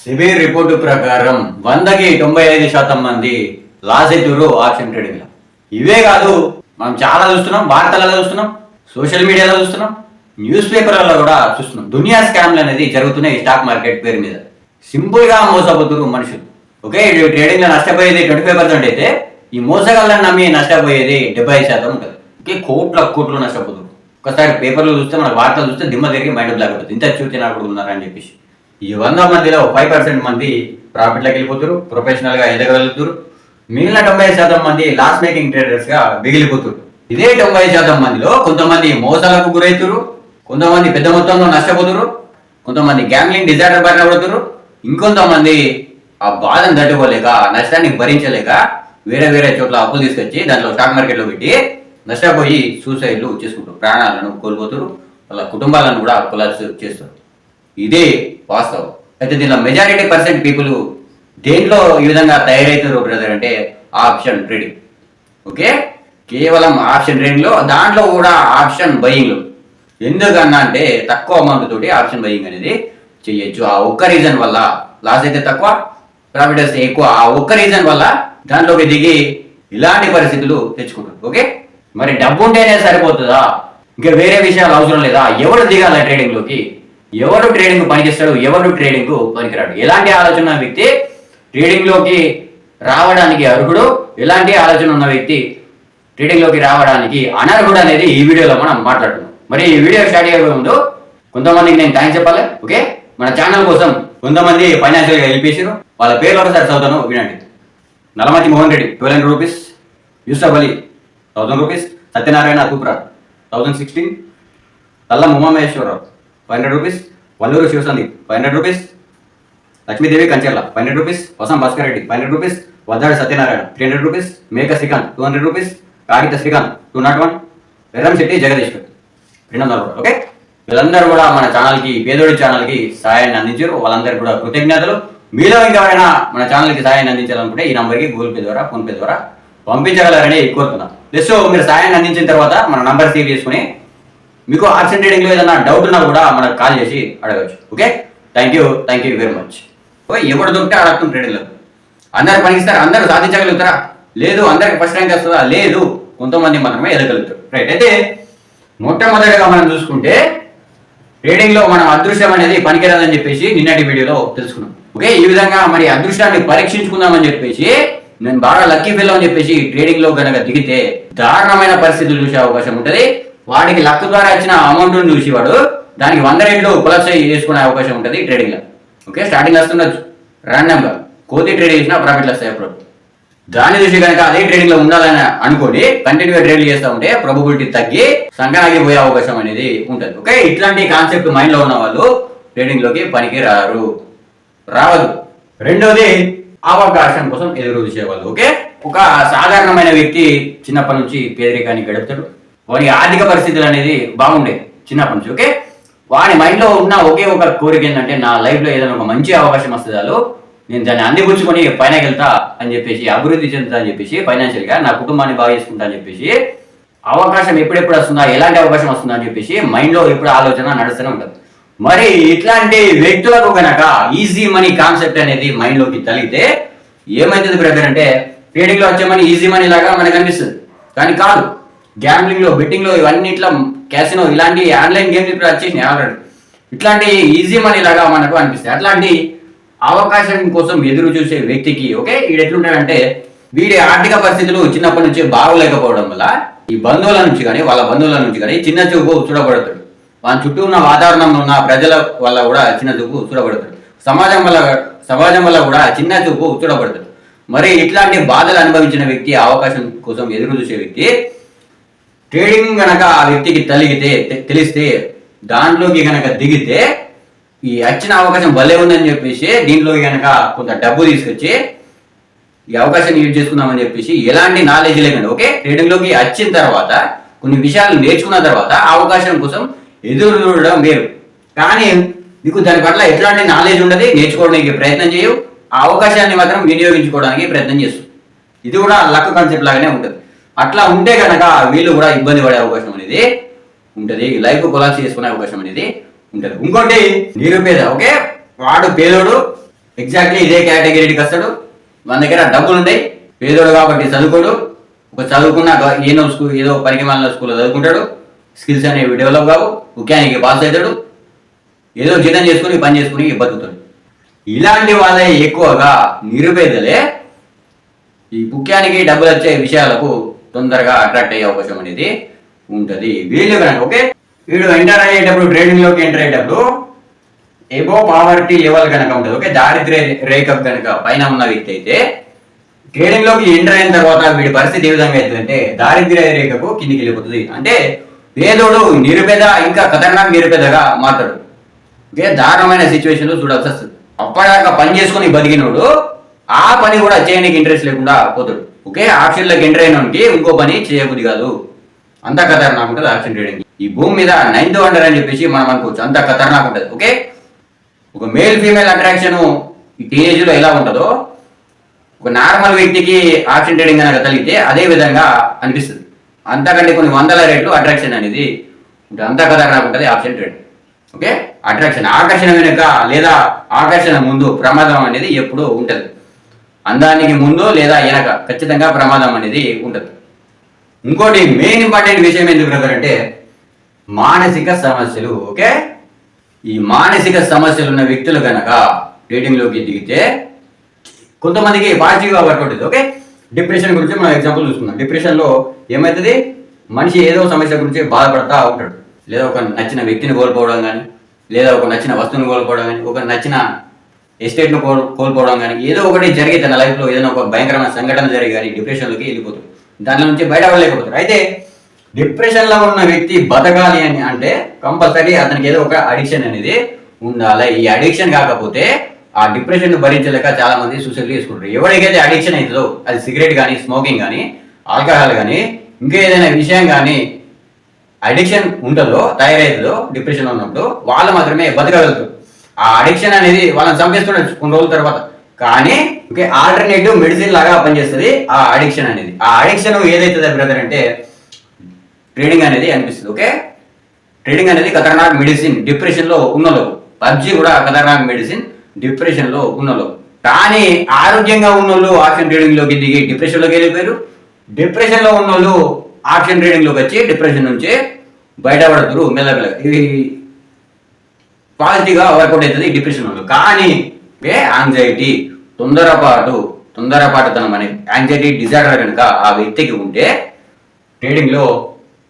CBI report ప్రకారం వందకి తొంభై ఐదు శాతం మంది లాస్ ఆప్షన్ ట్రేడింగ్ ఇవే కాదు మనం చాలా చూస్తున్నాం వార్తలలో చూస్తున్నాం సోషల్ మీడియాలో చూస్తున్నాం న్యూస్ పేపర్లలో కూడా చూస్తున్నాం. దునియా స్కామ్లు అనేది జరుగుతున్నాయి స్టాక్ మార్కెట్ పేరు మీద. సింపుల్గా మోసపోతున్నారు మనుషులు. ఓకే ట్రేడింగ్లో నష్టపోయేది ట్వంటీ ఫైవ్ పర్సెంట్ అయితే ఈ మోసగాళ్ళని నమ్మి నష్టపోయేది డెబ్బై శాతం ఉంటుంది. ఓకే కోట్ల కోట్లు నష్టపోతున్నారు. ఒకసారి పేపర్లు చూస్తే మన వార్తలు చూస్తే దిమ్మ తిరిగి మైండ్ బ్లాక్ అవుతుంది ఇంత చూసి నాకు ఉన్నారని చెప్పేసి. ఈ వంద మందిలో ఫైవ్ పర్సెంట్ మంది ప్రాఫిట్లోకి వెళ్ళిపోతారు ప్రొఫెషనల్గా ఎదగలుగుతారు మిగిలిన తొంభై శాతం మంది లాస్ మేకింగ్ ట్రేడర్స్గా మిగిలిపోతారు ఇదే తొంభై శాతం మందిలో కొంతమంది మోసాలకు గురవుతారు కొంతమంది పెద్ద మొత్తంలో నష్టపోతారు కొంతమంది గ్యాంగ్లింగ్ డిజార్డర్ బారిన పడుతారు ఇంకొంతమంది ఆ బాధను తట్టుకోలేక నష్టాన్ని భరించలేక వేరే వేరే చోట్ల అప్పులు తీసుకొచ్చి దాంట్లో స్టాక్ మార్కెట్లో పెట్టి నష్టపోయి సూసైడ్లు చేసుకుంటారు ప్రాణాలను కోల్పోతారు వాళ్ళ కుటుంబాలను కూడా కొలాప్స్ చేస్తారు ఇదే వాస్తవం. అయితే దీనిలో మెజారిటీ పర్సెంట్ పీపుల్ దేంట్లో ఈ విధంగా తయారవుతారు బ్రదర్ అంటే ఆప్షన్ ట్రేడింగ్ ఓకే కేవలం ఆప్షన్ ట్రేడింగ్లో దాంట్లో కూడా ఆప్షన్ బయింగ్ ఎందుకన్నా అంటే తక్కువ అమౌంట్ తోటి ఆప్షన్ బయింగ్ అనేది చేయొచ్చు. ఆ ఒక్క రీజన్ వల్ల లాస్ అయితే తక్కువ ప్రాఫిట్ వస్తే ఎక్కువ. ఆ ఒక్క రీజన్ వల్ల దాంట్లోకి దిగి ఇలాంటి పరిస్థితులు తెచ్చుకుంటారు. ఓకే మరి డబ్బు ఉంటేనే సరిపోతుందా? ఇంకా వేరే విషయాలు అవసరం లేదా? ఎవరు దిగాల ట్రేడింగ్లోకి? ఎవరు ట్రేడింగ్ పనిచేస్తాడు ఎవరు ట్రేడింగ్ పనికిరాడు. ఎలాంటి ఆలోచన ఉన్న వ్యక్తి ట్రేడింగ్లోకి రావడానికి అర్హుడు ఎలాంటి ఆలోచన ఉన్న వ్యక్తి ట్రేడింగ్లోకి రావడానికి అనర్హుడు అనేది ఈ వీడియోలో మనం మాట్లాడుతున్నాం మరి ఈ వీడియో స్టార్ట్ అయ్యే ముందు కొంతమందికి నేను థ్యాంక్స్ చెప్పాలి ఓకే? మన ఛానల్ కోసం కొంతమంది ఫైనాన్షియల్గా హెల్ప్ చేసారు వాళ్ళ పేర్లు ఒకసారి చదువుతాను వినండి. Nalamati Mohan Reddy twelve hundred rupees Yusuf Ali thousand rupees Satyanarayana Tupra thousand sixteen Talla Umamaheswararao five hundred rupees Valluru Sivasandi five hundred rupees Lakshmidevi Kancherla five hundred rupees Vasam Bhaskar Reddy five hundred rupees Vaddadi Satyanarayana three hundred rupees Meka Srikanth two hundred rupees Kagitha Srikanth two not one Verram Setty Jagadishwar రెండు వందల రూపాయలు okay? వీళ్ళందరూ కూడా మన ఛానల్కి పేదోడి ఛానల్కి సహాయాన్ని అందించారు. వాళ్ళందరికీ కూడా కృతజ్ఞతలు. మీలో ఇంకెవరైనా మన ఛానల్కి సహాయాన్ని అందించాలనుకుంటే ఈ నంబర్కి గూగుల్ పే ద్వారా ఫోన్పే ద్వారా పంపించగలరని కోరుతున్నాను ప్లస్ మీరు సహాయాన్ని అందించిన తర్వాత మన నంబర్ సేవ్ చేసుకుని మీకు ఆప్షన్ ట్రేడింగ్లో ఏదైనా డౌట్ ఉన్నా కూడా మనకు కాల్ చేసి అడగచ్చు. Okay thank you thank you very much okay ఎవరు దొరికితే అడగతాం ట్రేడింగ్లో అందరు పనికిస్తారు? అందరూ సాధించగలుగుతారా? లేదు అందరికి ఫస్ట్ ర్యాంక్ వస్తుందా? లేదు. కొంతమంది మాత్రమే ఎదగలుగుతారు. రైట్ అయితే మొట్టమొదటిగా మనం చూసుకుంటే ట్రేడింగ్లో మనం అదృష్టం అనేది పనికిరాదని చెప్పేసి నిన్నటి వీడియోలో తెలుసుకున్నాం. ఓకే ఈ విధంగా మరి అదృష్టాన్ని పరీక్షించుకుందామని చెప్పేసి నేను బాగా లక్కీ ఫెల్ అని చెప్పేసి ట్రేడింగ్లో గనక దిగితే దారుణమైన పరిస్థితులు చూసే అవకాశం ఉంటుంది. వాడికి లక్ ద్వారా వచ్చిన అమౌంట్ చూసి వాడు దానికి వంద రెట్లు కొలప్స్ చేసుకునే అవకాశం ఉంటుంది ట్రేడింగ్లో. ఓకే స్టార్టింగ్ వస్తుండొచ్చు. ర్యాండమ్గా కోతి ట్రేడ్ చేసినా ప్రాఫిట్లు వస్తాయి అప్పుడు. దాన్ని చూసి కనుక అదే ట్రేడింగ్లో ఉండాలని అనుకొని కంటిన్యూగా ట్రేడ్ చేస్తూ ఉంటే probability తగ్గి సంకనాగి పోయే అవకాశం అనేది ఉంటుంది. ఓకే ఇట్లాంటి కాన్సెప్ట్ మైండ్లో ఉన్న వాళ్ళు ట్రేడింగ్లోకి పనికి రారు. రావద్దు. రెండోది అవకాశం కోసం ఎదురు చూసేవాళ్ళు ఓకే ఒక సాధారణమైన వ్యక్తి చిన్నప్పటి నుంచి పేదరికాన్ని గడుపుతాడు. వాడి ఆర్థిక పరిస్థితులు అనేది బాగుండే చిన్నప్పటి నుంచి ఓకే? వాడి మైండ్లో ఉన్న ఒకే ఒక కోరిక ఏంటంటే నా లైఫ్లో ఏదైనా ఒక మంచి అవకాశం వస్తుందో చాలు నేను దాన్ని అందిపుచ్చుకొని పైనకెళ్తా అని చెప్పేసి అభివృద్ధి చెందుతా అని చెప్పేసి ఫైనాన్షియల్గా నా కుటుంబాన్ని బాగా చేసుకుంటా అని చెప్పేసి అవకాశం ఎప్పుడెప్పుడు వస్తుందా ఎలాంటి అవకాశం వస్తుందా అని చెప్పేసి మైండ్లో ఎప్పుడు ఆలోచన నడుస్తూనే ఉంటుంది. మరి ఇట్లాంటి వ్యక్తులకు గనక ఈజీ మనీ కాన్సెప్ట్ అనేది మైండ్లోకి తగిలితే ఏమైతుంది బ్రదర్ అంటే ట్రేడింగ్లో వచ్చే మనీ ఈజీ మనీ లాగా మనకు అనిపిస్తుంది. కానీ కాదు. గ్యాంబ్లింగ్లో బెట్టింగ్లో ఇవన్నీ ఇట్లా క్యాసినో ఇలాంటి ఆన్లైన్ గేమ్లు ఇప్పుడు వచ్చేసినాయి ఆల్రెడీ ఇట్లాంటి ఈజీ మనీ లాగా మనకు అనిపిస్తాయి. అట్లాంటి అవకాశం కోసం ఎదురు చూసే వ్యక్తికి ఓకే? వీడు ఎట్లుంటాడంటే వీడి ఆర్థిక పరిస్థితులు చిన్నప్పటి నుంచి బాగోలేకపోవడం వల్ల ఈ బంధువుల నుంచి కానీ వాళ్ళ బంధువుల నుంచి కానీ చిన్న చూపు చూడబడతాడు. వాళ్ళ చుట్టూ ఉన్న వాతావరణంలో ఉన్న ప్రజల వల్ల కూడా చిన్న చూపు చూడబడతాడు. సమాజం వల్ల సమాజం వల్ల కూడా చిన్న చూపు చూడబడతాడు. మరి ఇట్లాంటి బాధలు అనుభవించిన వ్యక్తి అవకాశం కోసం ఎదురు చూసే వ్యక్తి ట్రేడింగ్ గనక ఆ వ్యక్తికి తలిగితే తెలిస్తే దాంట్లోకి గనక దిగితే ఈ వచ్చిన అవకాశం భలే ఉందని చెప్పేసి దీంట్లోకి గనక కొంత డబ్బు తీసుకొచ్చి ఈ అవకాశాన్ని యూజ్ చేసుకుందామని చెప్పేసి ఎలాంటి నాలెడ్జ్ లేకుండా ఓకే? ట్రేడింగ్లోకి వచ్చిన తర్వాత కొన్ని విషయాలు నేర్చుకున్న తర్వాత ఆ అవకాశం కోసం ఎదురు చూడడం వేరు. కానీ నీకు దాని పట్ల ఎట్లాంటి నాలెడ్జ్ ఉండదు నేర్చుకోవడానికి ప్రయత్నం చేయవు ఆ అవకాశాన్ని మాత్రం వినియోగించుకోవడానికి ప్రయత్నం చేస్తుంది ఇది కూడా లక్ కాన్సెప్ట్ లాగానే ఉంటుంది. అట్లా ఉంటే కనుక వీళ్ళు కూడా ఇబ్బంది పడే అవకాశం అనేది ఉంటుంది. లైఫ్ కొలాప్స్ చేసుకునే అవకాశం అనేది ఉంటుంది. ఇంకోటి నిరుపేద ఓకే? వాడు పేదోడు ఎగ్జాక్ట్లీ ఇదే కేటగిరీకి వస్తాడు. మన దగ్గర డబ్బులు ఉన్నాయి పేదోడు కాబట్టి చదువుకోడు. ఒక చదువుకున్న ఏదో స్కూల్ ఏదో పనికి స్కూల్లో చదువుకుంటాడు. స్కిల్స్ అనేవి డెవలప్ కావు. ముఖ్యానికి పాస్ అవుతాడు. ఏదో జీతం చేసుకుని పని చేసుకుని బతుకుతాడు. ఇలాంటి వాళ్ళే ఎక్కువగా నిరుపేదలే. ఈ ముఖ్యానికి డబ్బులు వచ్చే విషయాలకు తొందరగా అట్రాక్ట్ అయ్యే అవకాశం అనేది ఉంటుంది. వీళ్ళు కనుక ఓకే? వీడు ఎంటర్ అయ్యేటప్పుడు ట్రేడింగ్లోకి ఎంటర్ అయ్యేటప్పుడు ఎబో పావర్టీ లెవెల్ కనుక ఉంటుంది. ఓకే? దారిద్ర్య రేఖ కనుక పైన ఉన్న వ్యక్తి అయితే ట్రేడింగ్లోకి ఎంటర్ అయిన తర్వాత వీడి పరిస్థితి ఏ విధంగా అవుతుందంటే దారిద్ర్య రేఖకు కిందికి వెళ్ళిపోతుంది. అంటే పేదోడు నిరుపేద ఇంకా ఖతర్నాక్ నిరుపేదగా మారుతాడు. ఓకే? దారుణమైన సిచ్యువేషన్లో చూడాల్సి వస్తుంది. అప్పటిదాకా పని చేసుకుని బతికినోడు ఆ పని కూడా చేయడానికి ఇంట్రెస్ట్ లేకుండా పోతాడు. ఓకే? ఆప్షన్లోకి ఎంటర్ అయినానికి ఇంకో పని చేయబుద్ధి కాదు. అంత ఖతర్నాక్ ఉంటుంది ఆప్షన్ ట్రేడింగ్ ఈ భూమి మీద నైన్త్ వండర్ అని చెప్పేసి మనం అనుకోవచ్చు. అంత ఖతర్నాక్ ఉంటుంది. ఓకే? ఒక మేల్ ఫీమేల్ అట్రాక్షన్ ఈ టీనేజ్లో ఎలా ఉంటుందో ఒక నార్మల్ వ్యక్తికి ఆప్షన్ ట్రేడింగ్ కనుక తగిలితే అదే విధంగా అనిపిస్తుంది. అంతకంటే కొన్ని వందల రేట్లు అట్రాక్షన్ అనేది అంత ఖతర్నాక్ ఉంటుంది ఆప్షన్ ట్రేడింగ్ ఓకే? అట్రాక్షన్ ఆకర్షణ వెనుక లేదా ఆకర్షణ ముందు ప్రమాదం అనేది ఎప్పుడూ ఉంటుంది అందానికి ముందు లేదా వెనక ఖచ్చితంగా ప్రమాదం అనేది ఉంటుంది. ఇంకోటి మెయిన్ ఇంపార్టెంట్ విషయం ఎందుకు బ్రదర్ అంటే మానసిక సమస్యలు ఓకే? ఈ మానసిక సమస్యలు ఉన్న వ్యక్తులు కనుక డేటింగ్లోకి దిగితే కొంతమందికి పాజిటివ్గా వర్క్ ఉంటుంది ఓకే? డిప్రెషన్ గురించి మనం ఎగ్జాంపుల్ చూసుకుందాం. డిప్రెషన్లో ఏమవుతుంది మనిషి ఏదో సమస్య గురించి బాధపడతా ఉంటాడు. లేదా ఒక నచ్చిన వ్యక్తిని కోల్పోవడం కానీ లేదా ఒక నచ్చిన వస్తువుని కోల్పోవడం కానీ ఒక నచ్చిన ఎస్టేట్ను కో కోల్పోవడం కానీ ఏదో ఒకటి జరిగి తన లైఫ్లో ఏదైనా ఒక భయంకరమైన సంఘటన జరిగి కానీ డిప్రెషన్లోకి వెళ్ళిపోతుంది దానిలో నుంచి బయటపడలేకపోతారు అయితే డిప్రెషన్లో ఉన్న వ్యక్తి బతకాలి అని అంటే కంపల్సరీ అతనికి ఏదో ఒక అడిక్షన్ అనేది ఉండాలి. ఈ అడిక్షన్ కాకపోతే ఆ డిప్రెషన్ భరించలేక చాలా మంది సూసైడ్ చేసుకుంటారు. ఎవరికైతే అడిక్షన్ అవుతుందో అది సిగరెట్ కానీ స్మోకింగ్ కానీ ఆల్కహాల్ కానీ ఇంకా ఏదైనా విషయం కానీ అడిక్షన్ ఉంటుందో తయారవుతుందో డిప్రెషన్లో ఉన్నప్పుడు వాళ్ళు మాత్రమే బతకగలుగుతారు. ఆ అడిక్షన్ అనేది వాళ్ళని చంపేస్తుండొచ్చు కొన్ని రోజుల తర్వాత. కానీ ఓకే ఆల్టర్నేటివ్ మెడిసిన్ లాగా పనిచేస్తుంది ఆ అడిక్షన్ అనేది. ఆ అడిక్షన్ ఏదైతుంది బ్రదర్ అంటే ట్రేడింగ్ అనేది అనిపిస్తుంది ఓకే? ట్రేడింగ్ అనేది ఖతర్నాక్ మెడిసిన్ డిప్రెషన్లో ఉన్నలో పబ్జి కూడా ఖతర్నాక్ మెడిసిన్ డిప్రెషన్లో ఉన్నలో కానీ ఆరోగ్యంగా ఉన్నోళ్ళు ఆప్షన్ ట్రేడింగ్లోకి దిగి డిప్రెషన్లోకి వెళ్ళిపోయారు. డిప్రెషన్లో ఉన్నోళ్ళు ఆప్షన్ ట్రేడింగ్లోకి వచ్చి డిప్రెషన్ నుంచి బయటపడతారు మెల్లమెల్లగా. ఇది పాజిటివ్గా వర్కౌట్ అవుతుంది డిప్రెషన్ వాళ్ళు కానీ ఏ యాంగ్జైటీ తొందరపాటు తొందరపాటుతనం అనే యాంగ్జైటీ డిజార్డర్ కనుక ఆ వ్యక్తికి ఉంటే ట్రేడింగ్లో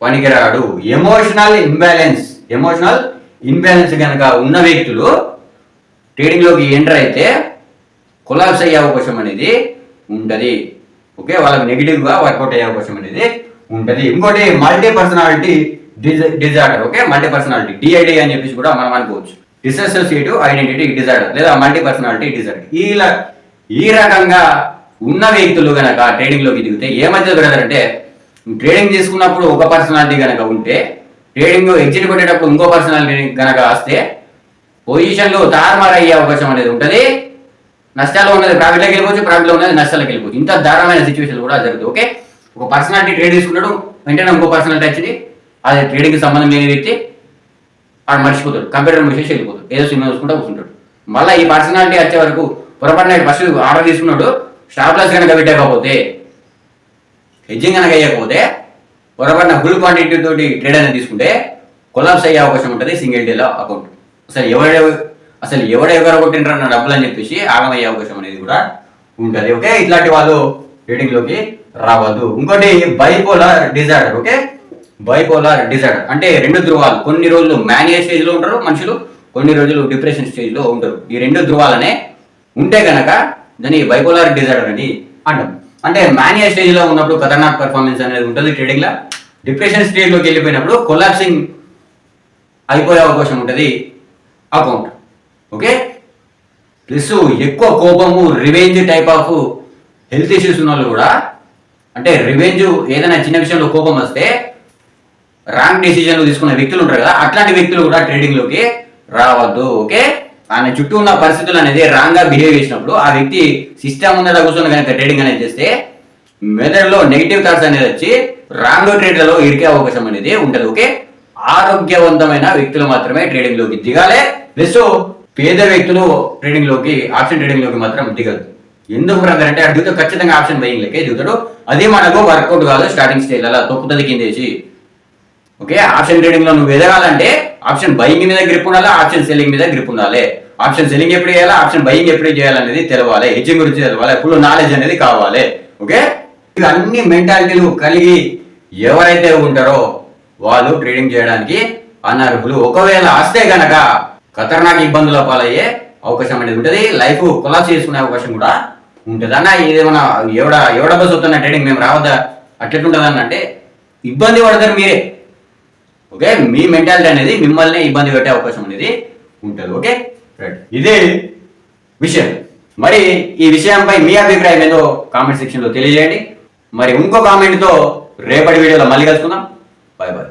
పనికిరాడు. ఎమోషనల్ ఇంబ్యాలెన్స్ ఎమోషనల్ ఇంబ్యాలెన్స్ కనుక ఉన్న వ్యక్తులు ట్రేడింగ్లోకి ఎంటర్ అయితే కొలాబ్స్ అయ్యే అవకాశం అనేది ఉంటుంది. ఓకే వాళ్ళకి నెగిటివ్గా వర్కౌట్ అయ్యే అవకాశం అనేది ఉంటుంది. ఇంకోటి multi personality disorder okay multi personality DID అని చెప్పేసి కూడా మనం అనుకోవచ్చు. డిసోసియేటివ్ ఐడెంటిటీ డిజార్డర్ లేదా మల్టీ పర్సనాలిటీ డిజార్డర్ ఇలా ఈ రకంగా ఉన్న వ్యక్తులు గనక ట్రేడింగ్లోకి దిగితే ఏమవుతుంది పెడతారంటే అంటే ట్రేడింగ్ తీసుకున్నప్పుడు ఒక పర్సనాలిటీ గనక ఉంటే ట్రేడింగ్ ఎగ్జిట్ కొట్టేటప్పుడు ఇంకో పర్సనాలిటీ గనక వస్తే పొజిషన్లో తారుమారు అయ్యే అవకాశం అనేది ఉంటుంది. నష్టాలు ఉన్నది ప్రాఫిట్లోకి వెళ్ళిపోవచ్చు ప్రాఫిట్లో ఉన్నది నష్టాలకు వెళ్ళిపోవచ్చు. ఇంత దారుణమైన సిచ్యువేషన్ కూడా జరుగుతుంది ఓకే ఒక పర్సనాలిటీ ట్రేడ్ తీసుకున్నాడు వెంటనే ఇంకో పర్సనాలిటీ వచ్చింది అది ట్రేడింగ్కి సంబంధం లేని వ్యక్తి వాడు మర్చిపోతాడు. కంప్యూటర్ మూసేసి వెళ్ళిపోతాడు. ఏదో సినిమా చూసుకుంటూ కూర్చుంటాడు. మళ్ళీ ఈ పర్సనాలిటీ వచ్చే వరకు పొరపాటున ఫస్ట్ ఆర్డర్ తీసుకున్నాడు స్టాప్ లాస్ కనుక పెట్టకపోతే హెడ్జింగ్ కనుక అయ్యకపోతే పొరపాటున ఫుల్ క్వాంటిటీ తోటి ట్రేడ్ అనేది తీసుకుంటే కొలాబ్స్ అయ్యే అవకాశం ఉంటుంది సింగిల్ డేలో అకౌంట్. అసలు ఎవడే అసలు ఎవడ ఎవరు కొట్టింటారు నా డబ్బులు అని చెప్పేసి ఆగమయ్యే అవకాశం అనేది కూడా ఉంటుంది. ఓకే? ఇట్లాంటి వాళ్ళు ట్రేడింగ్లోకి రావద్దు. ఇంకోటి bipolar disorder okay? Bipolar disorder అంటే రెండు ధృవాలు కొన్ని రోజులు మానియా స్టేజ్లో ఉంటారు మనుషులు కొన్ని రోజులు డిప్రెషన్ స్టేజ్లో ఉంటారు. ఈ రెండు ధృవాలనే ఉంటే గనక దాన్ని బైపోలార్ డిజార్డర్ అని అంటాం. అంటే మానియా స్టేజ్లో ఉన్నప్పుడు ఖతర్నాక్ పర్ఫార్మెన్స్ అనేది ఉంటుంది ట్రేడింగ్లో డిప్రెషన్ స్టేజ్లోకి వెళ్ళిపోయినప్పుడు కొలాప్సింగ్ అయిపోయే అవకాశం ఉంటుంది అకౌంట్ ఓకే ప్లస్ ఎక్కువ కోపము revenge type of health issues ఉన్న వాళ్ళు కూడా అంటే రివెంజ్ ఏదైనా చిన్న విషయంలో కోపం వస్తే రాంగ్ డెసిజన్లు తీసుకున్న వ్యక్తులు ఉంటారు కదా అట్లాంటి వ్యక్తులు కూడా ట్రేడింగ్లోకి రావద్దు ఓకే ఆయన చుట్టూ ఉన్న పరిస్థితులు అనేది రాంగ్గా బిహేవ్ చేసినప్పుడు ఆ వ్యక్తి సిస్టమ్ ముందర కూర్చొని కనుక ట్రేడింగ్ అనేది చేస్తే మెదడులో నెగిటివ్ థాట్స్ అనేది వచ్చి రాంగ్ ట్రేడ్లలో ఇరికే అవకాశం అనేది ఉంటుంది ఓకే ఆరోగ్యవంతమైన వ్యక్తులు మాత్రమే ట్రేడింగ్లోకి దిగాలి. ప్లస్ పేద వ్యక్తులు ట్రేడింగ్లోకి ఆప్షన్ ట్రేడింగ్లోకి మాత్రం దిగదు. ఎందుకు బ్రదర్ అంటే అడిగితే ఖచ్చితంగా ఆప్షన్ బయింగ్ లెక్కే దిగుతాడు. అది మనకు వర్కౌట్ కాదు స్టార్టింగ్ స్టేజ్ అలా తొక్కుతుంది కిందేసి ఓకే ఆప్షన్ ట్రేడింగ్లో నువ్వు ఎదగాలంటే ఆప్షన్ బయింగ్ మీద గ్రిప్ ఉండాలి ఆప్షన్ సెల్లింగ్ మీద గ్రిప్ ఉండాలి. ఆప్షన్ సెల్లింగ్ ఎప్పుడు చేయాలి ఆప్షన్ బయింగ్ ఎప్పుడు చేయాలనేది తెలవాలి. హెచ్చింగ్ గురించి తెలవాలి. ఫుల్ నాలెడ్జ్ అనేది కావాలి. ఓకే? ఇవి అన్ని మెంటాలిటీలు కలిగి ఎవరైతే ఉంటారో వాళ్ళు ట్రేడింగ్ చేయడానికి అనర్హులు. ఒకవేళ వస్తే గనక ఖతర్నాక్ ఇబ్బందుల పాలయ్యే అవకాశం అనేది ఉంటుంది. లైఫ్ కొలాప్స్ చేసుకునే అవకాశం కూడా ఉంటుంది. అన్న ఏదేమన్నా ఎవడ ఎవడ బస్ వస్తున్న ట్రేడింగ్ మేము రావద్దా? అట్లెట్టుంటుందన్న అంటే ఇబ్బంది పడతారు మీరే. ఓకే మీ మెంటాలిటీ అనేది మిమ్మల్ని ఇబ్బంది పెట్టే అవకాశం అనేది ఉంటుంది. ఓకే రైట్ ఇదే విషయం. మరి ఈ విషయంపై మీ అభిప్రాయం ఏదో కామెంట్ సెక్షన్లో తెలియజేయండి. మరి ఇంకో కామెంట్తో రేపటి వీడియోలో మళ్ళీ కలుసుకుందాం. Bye bye